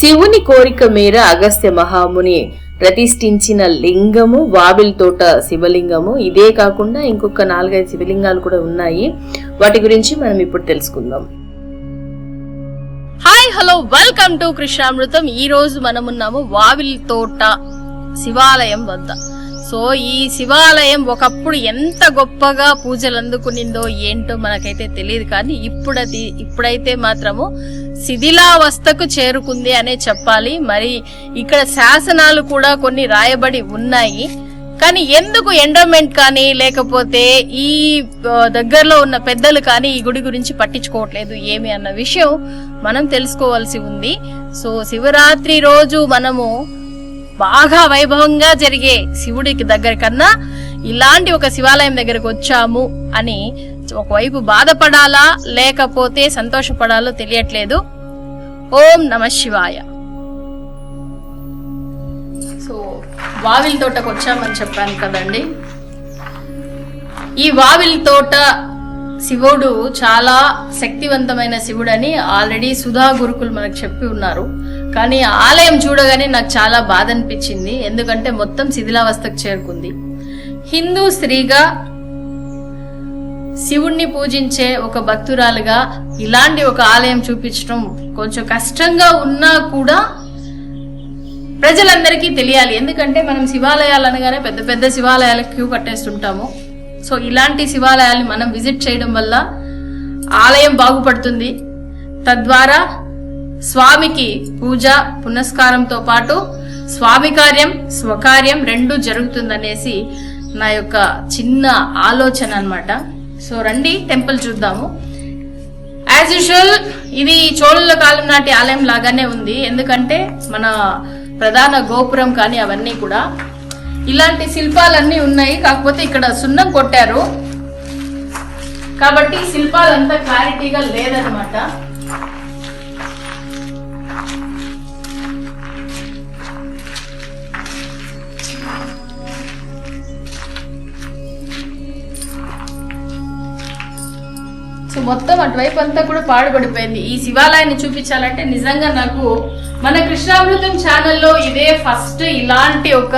శివుని కోరిక మేర అగస్త్య మహాముని ప్రతిష్ఠించిన లింగము వాబిల్ తోట శివలింగము. ఇదే కాకుండా ఇంకొక నాలుగైదు శివలింగాలు కూడా ఉన్నాయి. వాటి గురించి మనం ఇప్పుడు తెలుసుకుందాం. Hi hello welcome to Krishnamrutham ఈ రోజు మనం ఉన్నాము వావిల్ తోట శివాలయం వద్ద. సో ఈ శివాలయం ఒకప్పుడు ఎంత గొప్పగా పూజలు అందుకునిందో ఏంటో మనకైతే తెలియదు కానీ ఇప్పుడది ఇప్పుడైతే మాత్రము శిథిలావస్థకు చేరుకుంది అనే చెప్పాలి. మరి ఇక్కడ శాసనాలు కూడా కొన్ని రాయబడి ఉన్నాయి. కానీ ఎందుకు ఎండోమెంట్ కానీ లేకపోతే ఈ దగ్గరలో ఉన్న పెద్దలు కానీ ఈ గుడి గురించి పట్టించుకోవట్లేదు ఏమి అన్న విషయం మనం తెలుసుకోవాల్సి ఉంది. సో శివరాత్రి రోజు మనము బాగా వైభవంగా జరిగే శివుడికి దగ్గర కన్నా ఇలాంటి ఒక శివాలయం దగ్గరకు వచ్చాము అని ఒకవైపు బాధపడాలా లేకపోతే సంతోషపడాలో తెలియట్లేదు. ఓం నమ శివాయ. సో వావిల్ తోటకు వచ్చామని చెప్పాను కదండి. ఈ వావిల్ తోట శివుడు చాలా శక్తివంతమైన శివుడని ఆల్రెడీ సుధా గురుకులు మనకు చెప్పి ఉన్నారు. కానీ ఆలయం చూడగానే నాకు చాలా బాధ అనిపించింది. ఎందుకంటే మొత్తం శిథిలావస్థకు చేరుకుంది. హిందూ స్త్రీగా శివుణ్ణి పూజించే ఒక భక్తురాలుగా ఇలాంటి ఒక ఆలయం చూపించడం కొంచెం కష్టంగా ఉన్నా కూడా ప్రజలందరికీ తెలియాలి. ఎందుకంటే మనం శివాలయాలు అనగానే పెద్ద పెద్ద శివాలయాలకు క్యూ కట్టేస్తుంటాము. సో ఇలాంటి శివాలయాల్ని మనం విజిట్ చేయడం వల్ల ఆలయం బాగుపడుతుంది. తద్వారా స్వామికి పూజ పునస్కారంతో పాటు స్వామి కార్యం స్వకార్యం రెండు జరుగుతుందనేసి నా యొక్క చిన్న ఆలోచన అనమాట సో రండి టెంపుల్ చూద్దాము. యాజ్ యూజువల్ ఇది చోళుల కాలం నాటి ఆలయం లాగానే ఉంది. ఎందుకంటే మన ప్రధాన గోపురం కానీ అవన్నీ కూడా ఇలాంటి శిల్పాలన్నీ ఉన్నాయి. కాకపోతే ఇక్కడ సున్నం కొట్టారు. కాబట్టి శిల్పాలంతా క్లారిటీగా లేదనమాట సో మొత్తం అటువైపు అంతా కూడా పాడుపడిపోయింది. ఈ శివాలయాన్ని చూపించాలంటే నిజంగా నాకు మన కృష్ణామృతం ఛానల్లో ఇదే ఫస్ట్ ఇలాంటి ఒక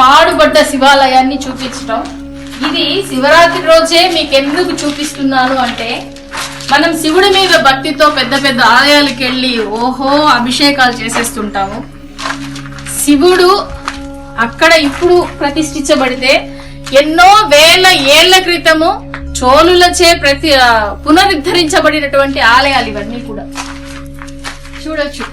పాడుబడ్డ శివాలయాన్ని చూపించడం ఇది శివరాత్రి రోజే మీకు ఎందుకు చూపిస్తున్నాను అంటే మనం శివుడి మీద భక్తితో పెద్ద పెద్ద ఆలయాలకు వెళ్ళి ఓహో అభిషేకాలు చేసేస్తుంటాము. శివుడు అక్కడ ఇప్పుడు ప్రతిష్ఠించబడితే ఎన్నో వేల ఏళ్ళ క్రితము చోళులచే ప్రతి పునరుద్ధరించబడినటువంటి ఆలయాలు ఇవన్నీ కూడా. చూడొచ్చు.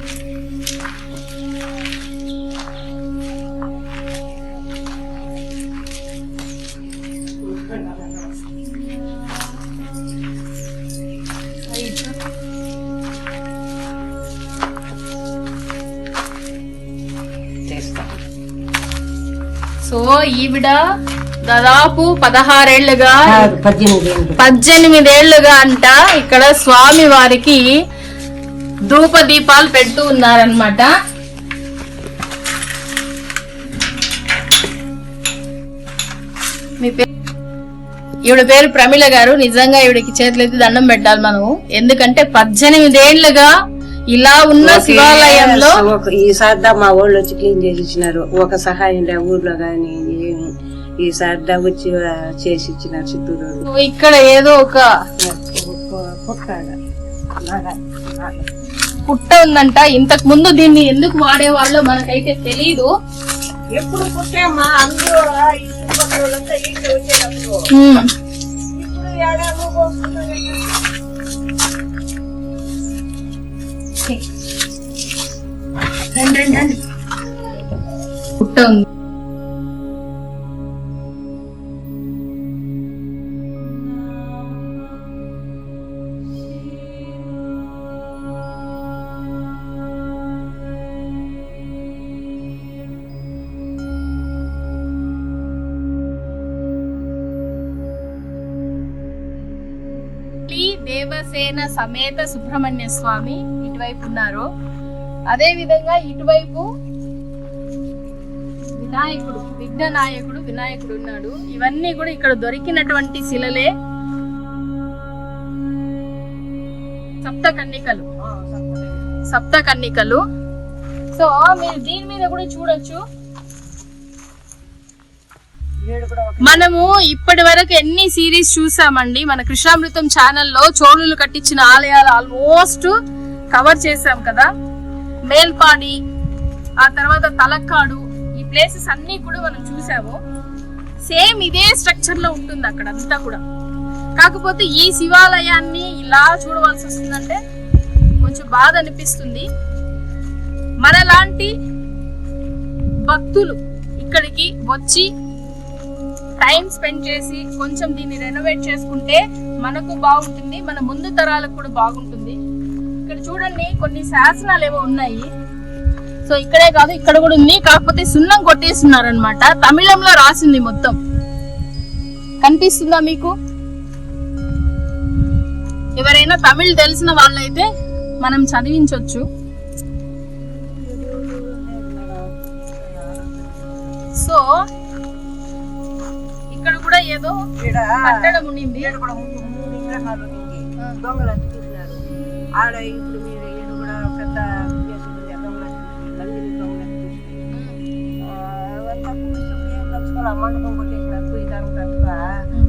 సో ఈవిడ దాదాపు పదహారేళ్ళుగా పద్దెనిమిది పద్దెనిమిదేళ్ళుగా అంట ఇక్కడ స్వామి వారికి ధూప దీపాలు పెడుతూ ఉన్నారనమాట మీ పేరు ఈవిడ పేరు ప్రమిళ గారు. నిజంగా ఈవిడకి చేతులెత్తి దండం పెట్టాలి మనం. ఎందుకంటే పద్దెనిమిదేళ్ళుగా ఇలా ఉన్న శివాలయంలో ఒక ఈసారి మా వాళ్ళు వచ్చి క్లీన్ చేసి ఇచ్చినారు ఒక సహాయం లే ఊర్లో గాని ఏమి ఈసారి వచ్చి చేసి ఇచ్చినారు చిత్తూరు ఇక్కడ ఏదో ఒక పుట్ట ఉందంట. ఇంతకు ముందు దీన్ని ఎందుకు వాడేవాళ్ళో మనకైతే తెలీదు. ఎప్పుడు పుట్టామా? అందరూ ఈ. ఇప్పుడు పుట్ట ఉంది దేవసేన సమేత సుబ్రహ్మణ్య స్వామి. ఇటువైపు ఉన్నారు అదే విధంగా ఇటువైపు వినాయకుడు విఘ్న నాయకుడు వినాయకుడు ఉన్నాడు. ఇవన్నీ కూడా ఇక్కడ దొరికినటువంటి శిలలే. సప్త కన్నికలు. సప్త కన్నికలు. సో మీరు దీని మీద కూడా చూడొచ్చు. మనము ఇప్పటి వరకు ఎన్ని సిరీస్ చూసామండి? మన కృష్ణామృతం ఛానల్లో చోళులు కట్టించిన ఆలయాలు ఆల్మోస్ట్ కవర్ చేసాం కదా? మేల్పాడి ఆ తర్వాత తలక్కాడు ఈ ప్లేసెస్ అన్ని కూడా మనం చూసాము సేమ్ ఇదే స్ట్రక్చర్లో ఉంటుంది అక్కడ అంతా కూడా. కాకపోతే ఈ శివాలయాన్ని ఇలా చూడవలసి వస్తుందంటే కొంచెం బాధ అనిపిస్తుంది. మనలాంటి భక్తులు ఇక్కడికి వచ్చి టైం స్పెండ్ చేసి కొంచెం దీన్ని రెనోవేట్ చేసుకుంటే మనకు బాగుంటుంది మన ముందు తరాలకు కూడా బాగుంటుంది. ఇక్కడ చూడండి కొన్ని శాసనాలు ఏవో ఉన్నాయి. సో ఇక్కడే కాదు ఇక్కడ కూడా ఉంది. కాకపోతే సున్నం కొట్టేస్తున్నారు అనమాట తమిళంలో రాసింది మొత్తం. కనిపిస్తుందా మీకు? ఎవరైనా తమిళ్ తెలిసిన వాళ్ళైతే మనం చదివించవచ్చు సో ఇక్కడ కూడా ఏదో కట్టడం ఉండింది. దొంగలు ఆడ ఇప్పుడు మీరు ఈడ కూడా పెద్ద మండపం కొట్టేసినారు తప్ప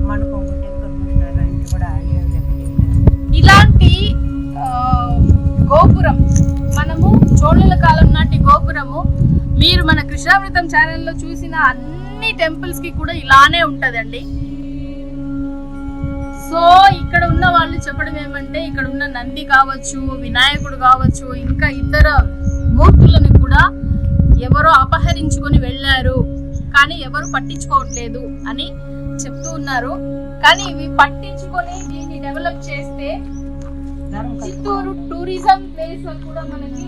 మండపం కొట్టేసి అంటే కూడా ఇలాంటి గోపురం మనము చోళుల కాలం నాటి గోపురము మీరు మన కృష్ణామృతం ఛానల్లో చూసిన అన్ని టెంపుల్స్కి కూడా ఇలానే ఉంటుందండి. సో ఇక్కడ ఉన్న వాళ్ళు చెప్పడం ఏమంటే ఇక్కడ ఉన్న నంది కావచ్చు వినాయకుడు కావచ్చు ఇంకా ఇతర మూర్తులను కూడా ఎవరో అపహరించుకొని వెళ్ళారు. కానీ ఎవరు పట్టించుకోవట్లేదు అని చెప్తూ ఉన్నారు. కానీ ఇవి పట్టించుకొని దీన్ని డెవలప్ చేస్తే చిత్తూరు టూరిజం ప్లేస్ కూడా మనకి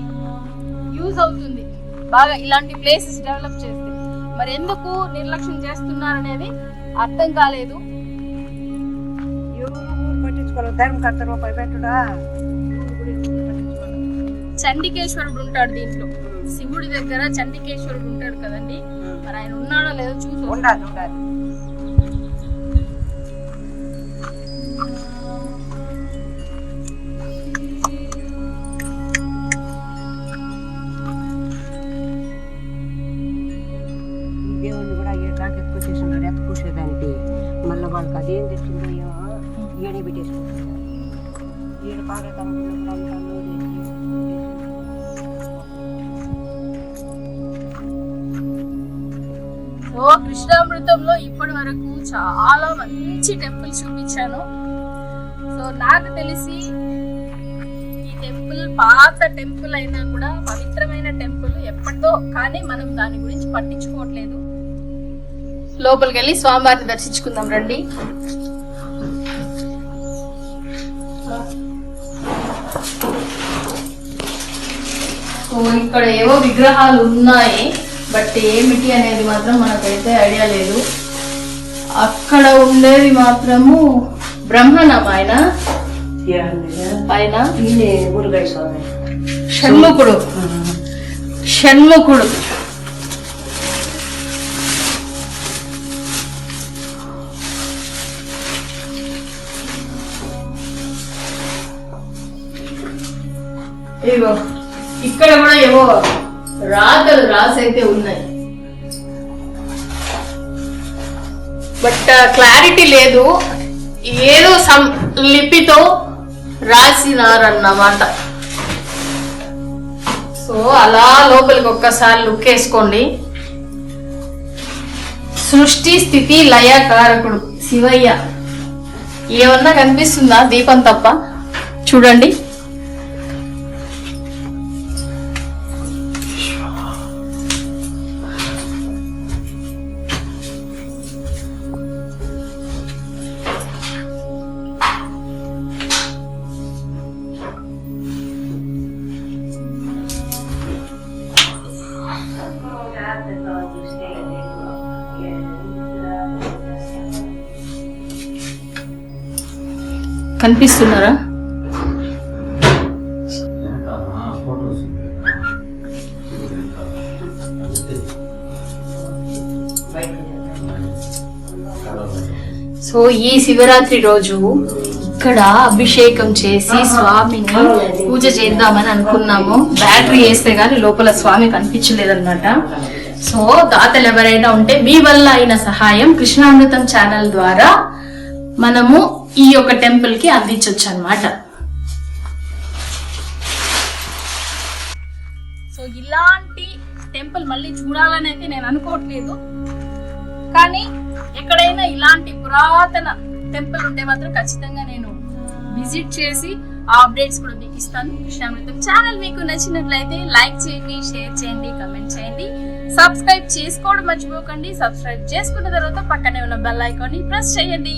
యూజ్ అవుతుంది. బాగా ఇలాంటి ప్లేసెస్ డెవలప్ చేస్తే. మరి ఎందుకు నిర్లక్ష్యం చేస్తున్నారు అనేది అర్థం కాలేదు. ఊరు పట్టించుకోవాలి ధర్మకర్త రూపాయి పెట్టుడా ఎవరు కూడా ఎవరు పట్టించుకోవాలి చండికేశ్వరుడు ఉంటాడు దీంట్లో. శివుడి దగ్గర చండికేశ్వరుడు ఉంటాడు కదండి. మరి ఆయన ఉన్నాడో లేదో చూసు ఉండాలి ఉండాలి. దేవుణ్ణి కూడా దాకా ఎక్కువ చేస్తున్నారు ఎత్త పూసేదానికి మళ్ళీ వాళ్ళకి అదేం తెచ్చిందో? ఏమో ఈడే పెట్టేసుకుంటున్నారు ఈడ బాగా సో కృష్ణామృతంలో ఇప్పటి వరకు చాలా మంచి టెంపుల్ చూపించాను. సో నాకు తెలిసి ఈ టెంపుల్ పాత టెంపుల్ అయినా కూడా పవిత్రమైన టెంపుల్ ఎప్పటిదో కానీ మనం దాని గురించి పట్టించుకోవట్లేదు. లోపలికి వెళ్ళి స్వామివారిని దర్శించుకుందాం రండి. సో ఇక్కడ ఏవో విగ్రహాలు ఉన్నాయి బట్ ఏమిటి అనేది మాత్రం మనకైతే ఐడియా లేదు. అక్కడ ఉండేది మాత్రము బ్రహ్మణం ఆయన? పైన స్వామి షణ్ముఖుడు. షణ్ముఖుడు. ఇగో ఇక్కడ కూడా ఏవో రాతలు రాసైతే ఉన్నాయి. బట్ క్లారిటీ లేదు. ఏదో సం లిపితో రాసినారన్నమాట. సో అలా లోపలికి ఒక్కసారి లుక్ వేసుకోండి. సృష్టి స్థితి లయ కారకుడు శివయ్య. ఏమన్నా కనిపిస్తుందా? దీపం తప్ప. చూడండి. కనిపిస్తున్నారా? సో ఈ శివరాత్రి రోజు ఇక్కడ అభిషేకం చేసి స్వామిని పూజ చేద్దామని అనుకున్నాము. బ్యాటరీ వేస్తే గానీ లోపల స్వామి కనిపించలేదన్నమాట. సో దాతలు ఎవరైనా ఉంటే మీ వల్ల అయిన సహాయం కృష్ణామృతం ఛానల్ ద్వారా మనము ఈ యొక్క టెంపుల్కి అందించవచ్చు అనమాట సో ఇలాంటి టెంపుల్ మళ్ళీ చూడాలని అయితే నేను అనుకోవట్లేదు. కానీ ఎక్కడైనా ఇలాంటి పురాతన టెంపుల్ ఉంటే మాత్రం ఖచ్చితంగా నేను విజిట్ చేసి ఆ అప్డేట్స్ కూడా మీకు ఇస్తాను. కృష్ణామృతం ఛానల్ మీకు నచ్చినట్లయితే లైక్ చేయండి షేర్ చేయండి కమెంట్ చేయండి. సబ్స్క్రైబ్ చేసుకోవడం మర్చిపోకండి. సబ్స్క్రైబ్ చేసుకున్న తర్వాత పక్కనే ఉన్న బెల్ ఐకాన్ని ప్రెస్ చేయండి.